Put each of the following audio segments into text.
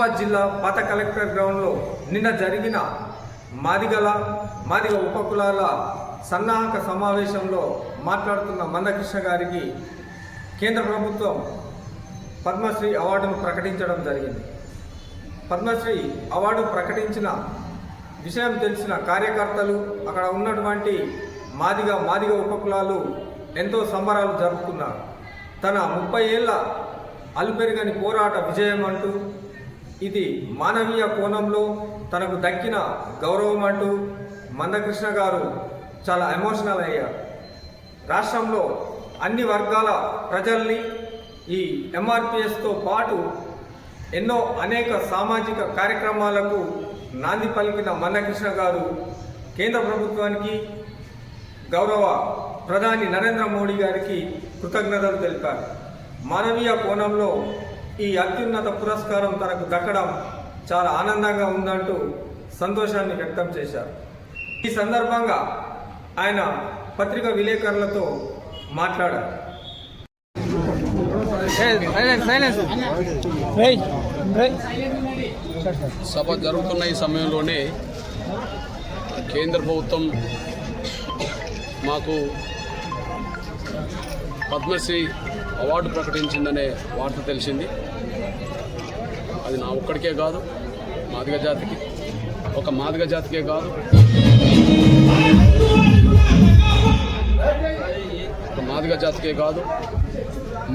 నిజామాబాద్ జిల్లా పాత కలెక్టర్ గ్రౌండ్లో నిన్న జరిగిన మాదిగల మాదిగ ఉపకులాల సన్నాహక సమావేశంలో మాట్లాడుతున్న మందకృష్ణ గారికి కేంద్ర ప్రభుత్వం పద్మశ్రీ అవార్డును ప్రకటించడం జరిగింది. పద్మశ్రీ అవార్డు ప్రకటించిన విషయం తెలిసిన కార్యకర్తలు అక్కడ ఉన్నటువంటి మాదిగ మాదిగ ఉపకులాలు ఎంతో సంబరాలు జరుపుకున్నారు. తన ముప్పై ఏళ్ళ అలుపెరుగని పోరాట విజయం అంటూ ఇది మానవీయ కోణంలో తనకు దక్కిన గౌరవం అంటూ మందకృష్ణ గారు చాలా ఎమోషనల్ అయ్యారు. రాష్ట్రంలో అన్ని వర్గాల ప్రజల్ని ఈ ఎంఆర్పిఎస్తో పాటు ఎన్నో అనేక సామాజిక కార్యక్రమాలకు నాంది పలికిన మందకృష్ణ గారు కేంద్ర ప్రభుత్వానికి గౌరవ ప్రధాని నరేంద్ర మోడీ గారికి కృతజ్ఞతలు తెలిపారు. మానవీయ కోణంలో ఈ అత్యున్నత పురస్కారం తనకు దక్కడం చాలా ఆనందంగా ఉందంటూ సంతోషాన్ని వ్యక్తం చేశారు. ఈ సందర్భంగా ఆయన పత్రిక విలేకరులతో మాట్లాడారు. సభ జరుగుతున్న ఈ సమయంలోనే కేంద్ర ప్రభుత్వం మాకు పద్మశ్రీ అవార్డు ప్రకటించిందనే వార్త తెలిసింది. అది నా ఒక్కడికే కాదు మాదిగ జాతికి. ఒక మాదిగ జాతికే కాదు. ఒక మాదిగ జాతికే కాదు.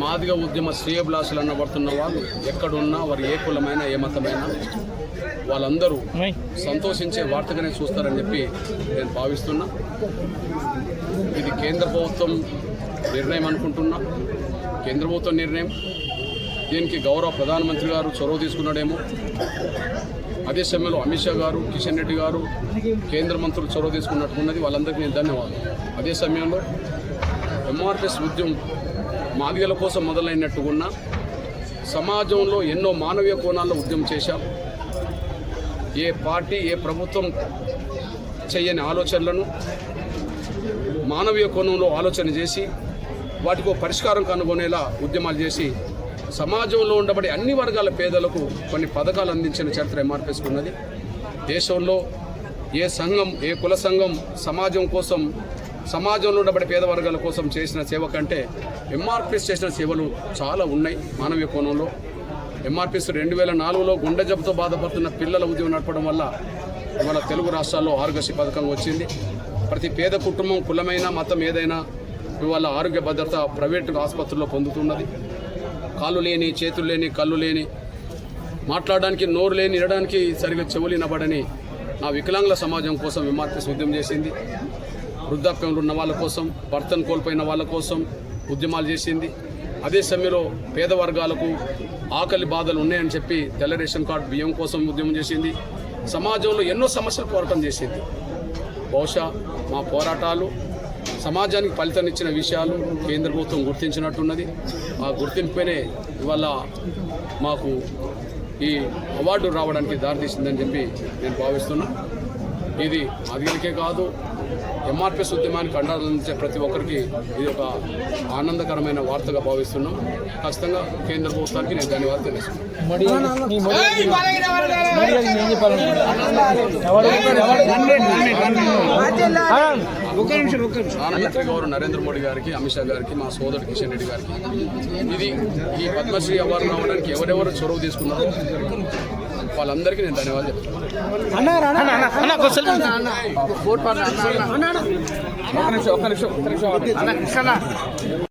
మాదిగ ఉద్యమ శ్రేయభిలాషులు అనబడుతున్న వాళ్ళు ఎక్కడున్నా వారు ఏ కులమైనా ఏ మతమైనా వాళ్ళందరూ సంతోషించే వార్తగానే చూస్తారని చెప్పి నేను భావిస్తున్నా. ఇది కేంద్ర ప్రభుత్వం నిర్ణయం అనుకుంటున్నా. కేంద్ర ప్రభుత్వం నిర్ణయం. దీనికి గౌరవ ప్రధానమంత్రి గారు చొరవ తీసుకున్నాడేమో. అదే సమయంలో అమిత్ షా గారు కిషన్ రెడ్డి గారు కేంద్ర మంత్రులు చొరవ తీసుకున్నట్టున్నది వాళ్ళందరికీ నేను ధన్యవాదాలు. అదే సమయంలో ఎంఆర్పిఎస్ ఉద్యమం మాదిగల కోసం మొదలైనట్టుకున్న సమాజంలో ఎన్నో మానవీయ కోణాల్లో ఉద్యమం చేశాం. ఏ పార్టీ ఏ ప్రభుత్వం చేయని ఆలోచనలను మానవీయ కోణంలో ఆలోచన చేసి వాటికి పరిష్కారం కనుగొనేలా ఉద్యమాలు చేసి సమాజంలో ఉండబడే అన్ని వర్గాల పేదలకు కొన్ని పథకాలు అందించిన చరిత్ర ఎంఆర్పిఎస్ ఉన్నది దేశంలో ఏ సంఘం ఏ కుల సంఘం సమాజం కోసం సమాజంలో ఉండబడే పేద వర్గాల కోసం చేసిన సేవ కంటే ఎంఆర్పిఎస్ చేసిన సేవలు చాలా ఉన్నాయి మానవీయ కోణంలో. ఎంఆర్పిఎస్ రెండు వేల నాలుగులో గుండె జబ్బుతో బాధపడుతున్న పిల్లల ఉద్యమం నడపడం వల్ల ఇవాళ తెలుగు రాష్ట్రాల్లో ఆరోగ్యశ్రీ పథకం వచ్చింది. ప్రతి పేద కుటుంబం కులమైన మతం ఏదైనా ఇవాళ ఆరోగ్య భద్రత ప్రైవేట్ ఆసుపత్రుల్లో పొందుతున్నది. కాళ్ళు లేని చేతులు లేని కళ్ళు లేని మాట్లాడడానికి నోరు లేని వినడానికి సరిగ్గా చెవులు వినబడని నా వికలాంగుల సమాజం కోసం ఎంఆర్పిఎస్ ఉద్యమం చేసింది. వృద్ధాప్యంలో ఉన్న వాళ్ళ కోసం భర్తను కోల్పోయిన వాళ్ళ కోసం ఉద్యమాలు చేసింది. అదే సమయంలో పేద వర్గాలకు ఆకలి బాధలు ఉన్నాయని చెప్పి తెల్ల రేషన్ కార్డు బియ్యం కోసం ఉద్యమం చేసింది. సమాజంలో ఎన్నో సమస్యలు పోరాటం చేసింది. బహుశా మా పోరాటాలు సమాజానికి ఫలితాన్నిచ్చిన విషయాలు కేంద్ర ప్రభుత్వం గుర్తించినట్టున్నది. ఆ గుర్తింపునే ఇవాళ మాకు ఈ అవార్డు రావడానికి దారితీసిందని చెప్పి నేను భావిస్తున్నా. ఇది మాదిగలకే కాదు ఎంఆర్పిఎస్ ఉద్యమానికి అందించే ప్రతి ఒక్కరికి ఇది ఒక ఆనందకరమైన వార్తగా భావిస్తున్నాం. ఖచ్చితంగా కేంద్ర ప్రభుత్వానికి నేను ధన్యవాదాలు తెలుస్తున్నాను ప్రధానమంత్రి గౌరవ నరేంద్ర మోడీ గారికి అమిత్ షా గారికి మా సోదరుడు కిషన్ రెడ్డి గారికి. ఇది ఈ పద్మశ్రీ అవార్డు రావడానికి ఎవరెవరు చొరవ తీసుకున్నారో? వాళ్ళందరికీ నేను ధన్యవాదాలు నిమిషం ఒక్క నిమిషం ఒక్క నిమిషం.